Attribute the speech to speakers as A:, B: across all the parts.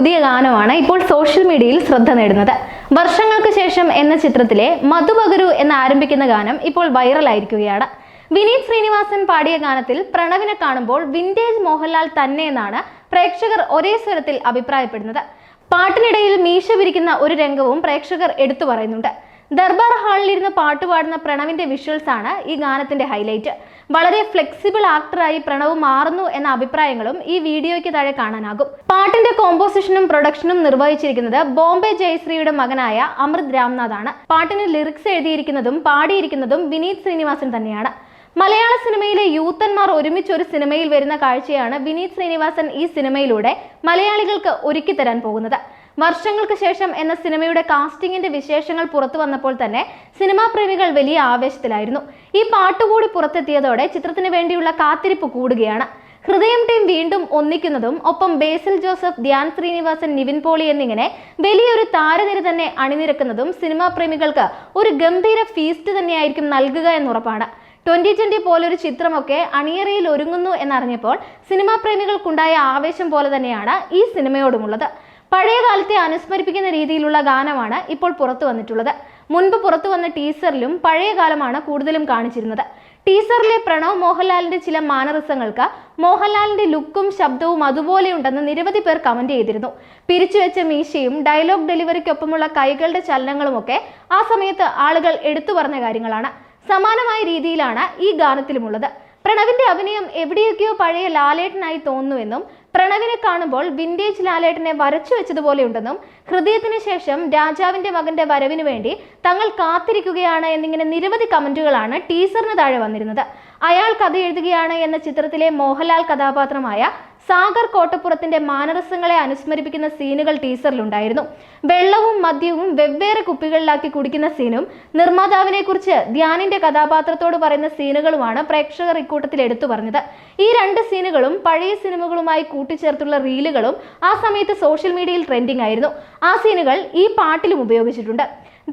A: പുതിയ ഗാനമാണ് ഇപ്പോൾ സോഷ്യൽ മീഡിയയിൽ ശ്രദ്ധ നേടുന്നത്. വർഷങ്ങൾക്ക് ശേഷം എന്ന ചിത്രത്തിലെ മധുപകരു എന്ന് ആരംഭിക്കുന്ന ഗാനം ഇപ്പോൾ വൈറലായിരിക്കുകയാണ്. വിനീത് ശ്രീനിവാസൻ പാടിയ ഗാനത്തിൽ പ്രണവിനെ കാണുമ്പോൾ വിന്റേജ് മോഹൻലാൽ തന്നെ എന്നാണ് പ്രേക്ഷകർ ഒരേ സ്വരത്തിൽ അഭിപ്രായപ്പെടുന്നത്. പാട്ടിനിടയിൽ മീശ വിരിക്കുന്ന ഒരു രംഗവും പ്രേക്ഷകർ എടുത്തു പറയുന്നുണ്ട്. ദർബാർ ഹാളിലിരുന്ന് പാട്ട് പാടുന്ന പ്രണവിന്റെ വിഷ്വൽസ് ആണ് ഈ ഗാനത്തിന്റെ ഹൈലൈറ്റ് വളരെ ഫ്ലെക്സിബിൾ ആക്ടറായി പ്രണവ് മാറുന്നു എന്ന അഭിപ്രായങ്ങളും ഈ വീഡിയോയ്ക്ക് താഴെ കാണാനാകും. പാട്ടിന്റെ കോമ്പോസിഷനും പ്രൊഡക്ഷനും നിർവഹിച്ചിരിക്കുന്നത് ബോംബെ ജയശ്രീയുടെ മകനായ അമൃത് രാംനാഥ് ആണ് പാട്ടിന് ലിറിക്സ് എഴുതിയിരിക്കുന്നതും പാടിയിരിക്കുന്നതും വിനീത് ശ്രീനിവാസൻ തന്നെയാണ്. മലയാള സിനിമയിലെ യൂത്തന്മാർ ഒരുമിച്ച് ഒരു സിനിമയിൽ വരുന്ന കാഴ്ചയാണ് വിനീത് ശ്രീനിവാസൻ ഈ സിനിമയിലൂടെ മലയാളികൾക്ക് ഒരുക്കി തരാൻ പോകുന്നത്. വർഷങ്ങൾക്ക് ശേഷം എന്ന സിനിമയുടെ കാസ്റ്റിംഗിന്റെ വിശേഷങ്ങൾ പുറത്തു വന്നപ്പോൾ തന്നെ സിനിമാ പ്രേമികൾ വലിയ ആവേശത്തിലായിരുന്നു. ഈ പാട്ടുകൂടി പുറത്തെത്തിയതോടെ ചിത്രത്തിന് വേണ്ടിയുള്ള കാത്തിരിപ്പ് കൂടുകയാണ്. ഹൃദയം ടീം വീണ്ടും ഒന്നിക്കുന്നതും ഒപ്പം ബേസിൽ ജോസഫ് ധ്യാൻ ശ്രീനിവാസൻ നിവിൻ പോളി എന്നിങ്ങനെ വലിയൊരു താരനിര തന്നെ അണിനിരക്കുന്നതും സിനിമാ പ്രേമികൾക്ക് ഒരു ഗംഭീര ഫീസ്റ്റ് തന്നെയായിരിക്കും നൽകുക എന്നുറപ്പാണ്. ട്വന്റി ട്വന്റി പോലൊരു ചിത്രമൊക്കെ അണിയറയിൽ ഒരുങ്ങുന്നു എന്നറിഞ്ഞപ്പോൾ സിനിമാ പ്രേമികൾക്കുണ്ടായ ആവേശം പോലെ തന്നെയാണ് ഈ സിനിമയോടുമുള്ളത്. പഴയ കാലത്തെ അനുസ്മരിപ്പിക്കുന്ന രീതിയിലുള്ള ഗാനമാണ് ഇപ്പോൾ പുറത്തു വന്നിട്ടുള്ളത്. മുൻപ് പുറത്തു വന്ന ടീസറിലും പഴയ കാലമാണ് കൂടുതലും കാണിച്ചിരുന്നത്. ടീസറിലെ പ്രണവ് മോഹൻലാലിന്റെ ചില മാനറിസങ്ങൾക്ക് മോഹൻലാലിന്റെ ലുക്കും ശബ്ദവും അതുപോലെയുണ്ടെന്ന് നിരവധി പേർ കമന്റ് ചെയ്തിരുന്നു. പിരിച്ചുവെച്ച മീശയും ഡയലോഗ് ഡെലിവറിക്കൊപ്പമുള്ള കൈകളുടെ ചലനങ്ങളുമൊക്കെ ആ സമയത്ത് ആളുകൾ എടുത്തു പറഞ്ഞ കാര്യങ്ങളാണ്. സമാനമായ രീതിയിലാണ് ഈ ഗാനത്തിലുമുള്ളത്. പ്രണവിന്റെ അഭിനയം എവിടെയൊക്കെയോ പഴയ ലാലേട്ടനായി തോന്നുന്നുവെന്നും പ്രണവിനെ കാണുമ്പോൾ വിന്റേജ് ലാലേട്ടനെ വരച്ചു വെച്ചതുപോലെയുണ്ടെന്നും ഹൃദയത്തിന് ശേഷം രാജാവിന്റെ മകന്റെ വരവിന് വേണ്ടി തങ്ങൾ കാത്തിരിക്കുകയാണ് എന്നിങ്ങനെ നിരവധി കമന്റുകളാണ് ടീസറിന് താഴെ വന്നിരുന്നത്. അയാൾ കഥ എഴുതുകയാണ് എന്ന ചിത്രത്തിലെ മോഹൻലാൽ കഥാപാത്രമായ സാഗർ കോട്ടപ്പുറത്തിന്റെ മാനരസങ്ങളെ അനുസ്മരിപ്പിക്കുന്ന സീനുകൾ ടീസറിലുണ്ടായിരുന്നു. വെള്ളവും മദ്യവും വെവ്വേറെ കുപ്പികളിലാക്കി കുടിക്കുന്ന സീനും നിർമ്മാതാവിനെ കുറിച്ച് ധ്യാനിന്റെ കഥാപാത്രത്തോട് പറയുന്ന സീനുകളുമാണ് പ്രേക്ഷകർ ഇക്കൂട്ടത്തിൽ എടുത്തു പറഞ്ഞത്. ഈ രണ്ട് സീനുകളും പഴയ സിനിമകളുമായി കൂട്ടിച്ചേർത്തുള്ള റീലുകളും ആ സമയത്ത് സോഷ്യൽ മീഡിയയിൽ ട്രെൻഡിംഗ് ആയിരുന്നു. ആ സീനുകൾ ഈ പാട്ടിലും ഉപയോഗിച്ചിട്ടുണ്ട്.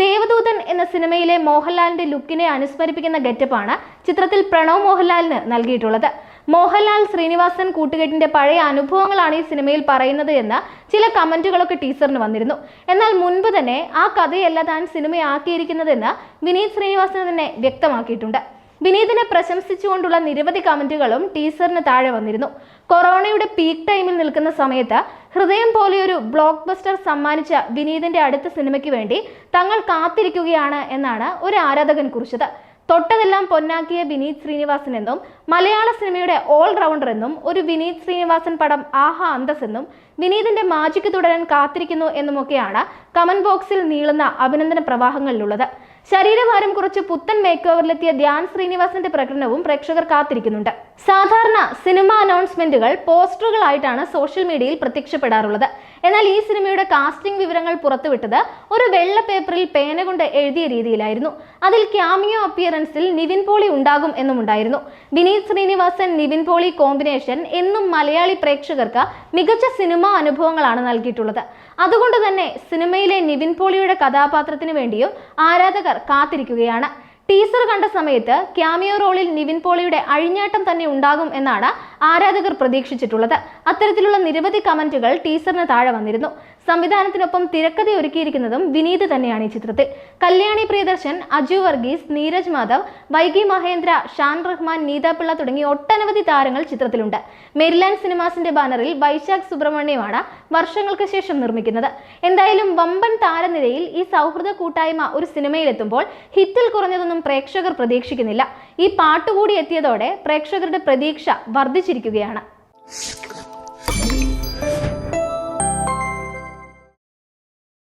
A: ദേവദൂതൻ എന്ന സിനിമയിലെ മോഹൻലാലിന്റെ ലുക്കിനെ അനുസ്മരിപ്പിക്കുന്ന ഗെറ്റപ്പാണ് ചിത്രത്തിൽ പ്രണവ് മോഹൻലാലിന് നൽകിയിട്ടുള്ളത്. മോഹൻലാൽ ശ്രീനിവാസൻ കൂട്ടുകെട്ടിന്റെ പഴയ അനുഭവങ്ങളാണ് ഈ സിനിമയിൽ പറയുന്നത് എന്ന് ചില കമന്റുകളൊക്കെ ടീച്ചറിന് വന്നിരുന്നു. എന്നാൽ മുൻപ് തന്നെ ആ കഥയല്ല താൻ സിനിമയാക്കിയിരിക്കുന്നതെന്ന് വിനീത് ശ്രീനിവാസൻ തന്നെ വ്യക്തമാക്കിയിട്ടുണ്ട്. വിനീതിനെ പ്രശംസിച്ചുകൊണ്ടുള്ള നിരവധി കമന്റുകളും ടീസറിന് താഴെ വന്നിരുന്നു. കൊറോണയുടെ പീക്ക് ടൈമിൽ നിൽക്കുന്ന സമയത്ത് ഹൃദയം പോലെയൊരു ബ്ലോക്ക് ബസ്റ്റർ സമ്മാനിച്ച വിനീതിന്റെ അടുത്ത സിനിമയ്ക്ക് വേണ്ടി തങ്ങൾ കാത്തിരിക്കുകയാണ് എന്നാണ് ഒരു ആരാധകൻ കുറിച്ചത്. തൊട്ടതെല്ലാം പൊന്നാക്കിയ വിനീത് ശ്രീനിവാസൻ എന്നും മലയാള സിനിമയുടെ ഓൾ റൗണ്ടർ എന്നും ഒരു വിനീത് ശ്രീനിവാസൻ പടം ആഹാ അന്തസ് എന്നും വിനീതിന്റെ മാജിക്ക് തുടരാൻ കാത്തിരിക്കുന്നു എന്നുമൊക്കെയാണ് കമന്റ് ബോക്സിൽ നീളുന്ന അഭിനന്ദന പ്രവാഹങ്ങളിലുള്ളത്. ശരീരഭാരം കുറച്ച് പുത്തൻ മേക്ക് ഓവറിലെത്തിയ ധ്യാൻ ശ്രീനിവാസന്റെ പ്രകടനവും പ്രേക്ഷകർ കാത്തിരിക്കുന്നുണ്ട്. സാധാരണ സിനിമ അനൗൺസ്മെന്റുകൾ പോസ്റ്ററുകളായിട്ടാണ് സോഷ്യൽ മീഡിയയിൽ പ്രത്യക്ഷപ്പെടാറുള്ളത്. എന്നാൽ ഈ സിനിമയുടെ കാസ്റ്റിംഗ് വിവരങ്ങൾ പുറത്തുവിട്ടത് ഒരു വെള്ള പേപ്പറിൽ പേന കൊണ്ട് എഴുതിയ രീതിയിലായിരുന്നു. അതിൽ ക്യാമിയോ അപ്പിയറൻസിൽ നിവിൻ പോളി ഉണ്ടാകും എന്നുമുണ്ടായിരുന്നു. വിനീത് ശ്രീനിവാസൻ നിവിൻ പോളി കോമ്പിനേഷൻ എന്നും മലയാളി പ്രേക്ഷകർക്ക് മികച്ച സിനിമാ അനുഭവങ്ങളാണ് നൽകിയിട്ടുള്ളത്. അതുകൊണ്ട് തന്നെ സിനിമയിലെ നിവിൻ പോളിയുടെ കഥാപാത്രത്തിന് വേണ്ടിയും ആരാധകർ കാത്തിരിക്കുകയാണ്. ടീസർ കണ്ട സമയത്ത് ക്യാമിയോ റോളിൽ നിവിൻ പോളിയുടെ അഴിഞ്ഞാട്ടം തന്നെ ഉണ്ടാകും എന്നാണ് ആരാധകർ പ്രതീക്ഷിച്ചിട്ടുള്ളത്. അത്തരത്തിലുള്ള നിരവധി കമന്റുകൾ ടീസറിന് താഴെ വന്നിരുന്നു. സംവിധാനത്തിനൊപ്പം തിരക്കഥ ഒരുക്കിയിരിക്കുന്നതും വിനീത് തന്നെയാണ് ഈ ചിത്രത്തിൽ. കല്യാണി പ്രിയദർശൻ അജു വർഗീസ് നീരജ് മാധവ് വൈകി മഹേന്ദ്ര ഷാൻ റഹ്മാൻ നീത പിള്ള തുടങ്ങി ഒട്ടനവധി താരങ്ങൾ ചിത്രത്തിലുണ്ട്. മെരിലാൻഡ് സിനിമാസിന്റെ ബാനറിൽ വൈശാഖ് സുബ്രഹ്മണ്യമാണ് വർഷങ്ങൾക്ക് ശേഷം നിർമ്മിക്കുന്നത്. എന്തായാലും വമ്പൻ താരനിരയിൽ ഈ സൗഹൃദ കൂട്ടായ്മ ഒരു സിനിമയിലെത്തുമ്പോൾ ഹിറ്റിൽ കുറഞ്ഞതൊന്നും പ്രേക്ഷകർ പ്രതീക്ഷിക്കുന്നില്ല. ഈ പാട്ടുകൂടി എത്തിയതോടെ പ്രേക്ഷകരുടെ പ്രതീക്ഷ വർദ്ധിച്ചിരിക്കുകയാണ്